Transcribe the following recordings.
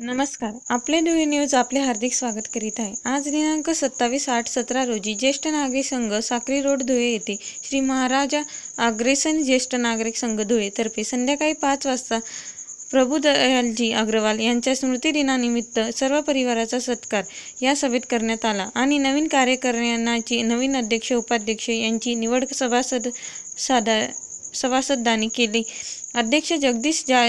नमस्कार. आपले new news आपले हार्दिक स्वागत करीत आहे. आज दिनांक सत्तावीस आठ सतरा रोजी ज्येष्ठ नागरिक संघ साक्री रोड धुळे येथे श्री महाराजा अग्रेसन ज्येष्ठ नागरिक संघ धुळेतर्फे संध्याकाळी पाच वाजता प्रभुदयालजी अग्रवाल यांच्या स्मृतिदिनानिमित्त सर्व परिवाराचा सत्कार या सभेत करण्यात आला आणि नवीन कार्यकारिणीची नवीन अध्यक्ष उपाध्यक्ष यांची निवड सभासद साधा सभासदांनी केली. अध्यक्ष जगदीश जा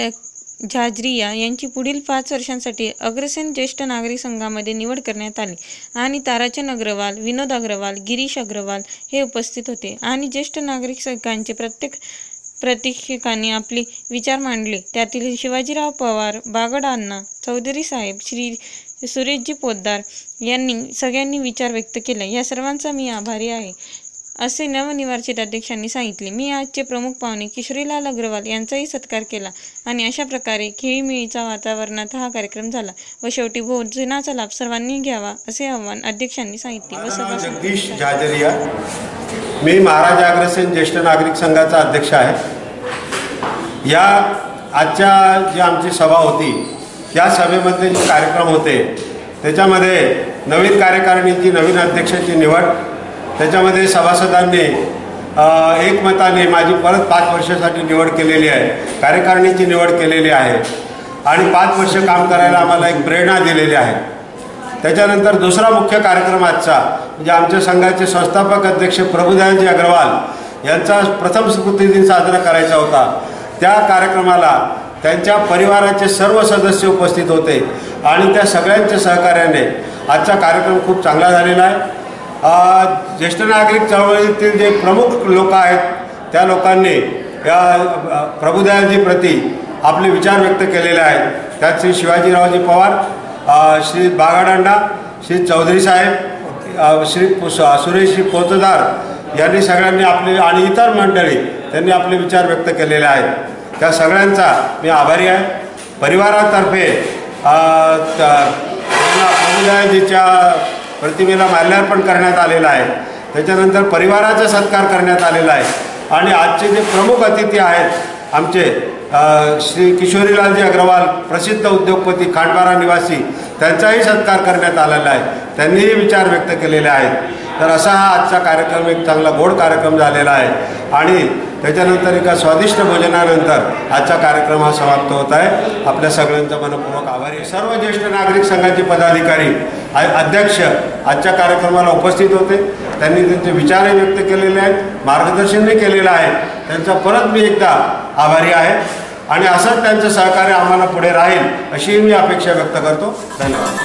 झाजरिया यांची पुढील पाच वर्षांसाठी अग्रसेन ज्येष्ठ नागरिक संघामध्ये निवड करण्यात आली. आणि ताराचंद अग्रवाल विनोद अग्रवाल गिरीश अग्रवाल हे उपस्थित होते. आणि ज्येष्ठ नागरिक संघांचे प्रत्येक प्रशिक्षकांनी आपले विचार मांडले. त्यातील शिवाजीराव पवार बागड अण्णा चौधरी साहेब श्री सुरेशजी पोद्दार यांनी सगळ्यांनी विचार व्यक्त केला. या सर्वांचा मी आभारी आहे. असे नवनिर्वाचित अध्यक्षांनी सांगितले. मी आजचे प्रमुख पाहुणे किशोरीलाल अग्रवाल यांचाही सत्कार केला आणि अशा प्रकारे खेळीमेळीचा वातावरणात हा कार्यक्रम झाला व शेवटी भोजनाचा लाभ सर्वांनी घ्यावा असे आवाहन अध्यक्षांनी सांगितले. व जगदीश जाजरिया. मी महाराज अग्रसेन ज्येष्ठ नागरिक संघाचा अध्यक्ष आहे. या आजच्या जी आमची सभा होती या सभेमधले जे कार्यक्रम होते त्याच्यामध्ये नवीन कार्यकारिणीची नवीन अध्यक्षाची निवड त्याच्यामध्ये सभासदांनी एकमताने माझी परत पाच वर्षासाठी निवड केलेली आहे. कार्यकारिणीची निवड केलेली आहे. आणि पाच वर्ष काम करायला आम्हाला एक प्रेरणा दिलेली आहे. त्याच्यानंतर दुसरा मुख्य कार्यक्रम आजचा म्हणजे आमच्या संघाचे संस्थापक अध्यक्ष प्रभुदयानजी अग्रवाल यांचा प्रथम स्मृतिदिन साजरा करायचा होता. त्या कार्यक्रमाला त्यांच्या परिवाराचे सर्व सदस्य उपस्थित होते. आणि त्या सगळ्यांच्या सहकार्याने आजचा कार्यक्रम खूप चांगला झालेला आहे. ज्येष्ठ नागरिक चळवळीतील जे प्रमुख लोक आहेत त्या लोकांनी या अ, प्रती आपले विचार व्यक्त केलेले आहेत. त्यात श्री शिवाजीरावजी पवार श्री बागाडांडा श्री चौधरी साहेब श्री सुरेश श्री पोतदार यांनी सगळ्यांनी आपले आणि इतर मंडळी त्यांनी आपले विचार व्यक्त केलेले आहेत. त्या सगळ्यांचा मी आभारी आहे. परिवारातर्फे त- त्यांना प्रभुदयाजीच्या प्रतिमेला माल्यार्पण करण्यात आलेलं आहे. त्याच्यानंतर परिवाराचा सत्कार करण्यात आलेला आहे. आणि आजचे जे प्रमुख अतिथी आहेत आमचे श्री किशोरीलालजी अग्रवाल प्रसिद्ध उद्योगपती खांडवारा निवासी त्यांचाही सत्कार करण्यात आलेला आहे. त्यांनीही विचार व्यक्त केलेले आहेत. तर असा हा आजचा कार्यक्रम एक चांगला गोड कार्यक्रम झालेला आहे. आणि त्याच्यानंतर एका स्वादिष्ट भोजनानंतर आजचा कार्यक्रम हा समाप्त होत आहे. आपल्या सगळ्यांचा मनपूर्वक आभारी सर्व ज्येष्ठ नागरिक संघाचे पदाधिकारी अध्यक्ष आजच्या कार्यक्रमाला उपस्थित होते. त्यांनी त्यांचे विचारही व्यक्त केलेले आहेत मार्गदर्शनही केलेलं आहे. त्यांचा परत मी एकदा आभारी आहे. आणि असंच त्यांचं सहकार्य आम्हाला पुढे राहील अशीही मी अपेक्षा व्यक्त करतो. धन्यवाद.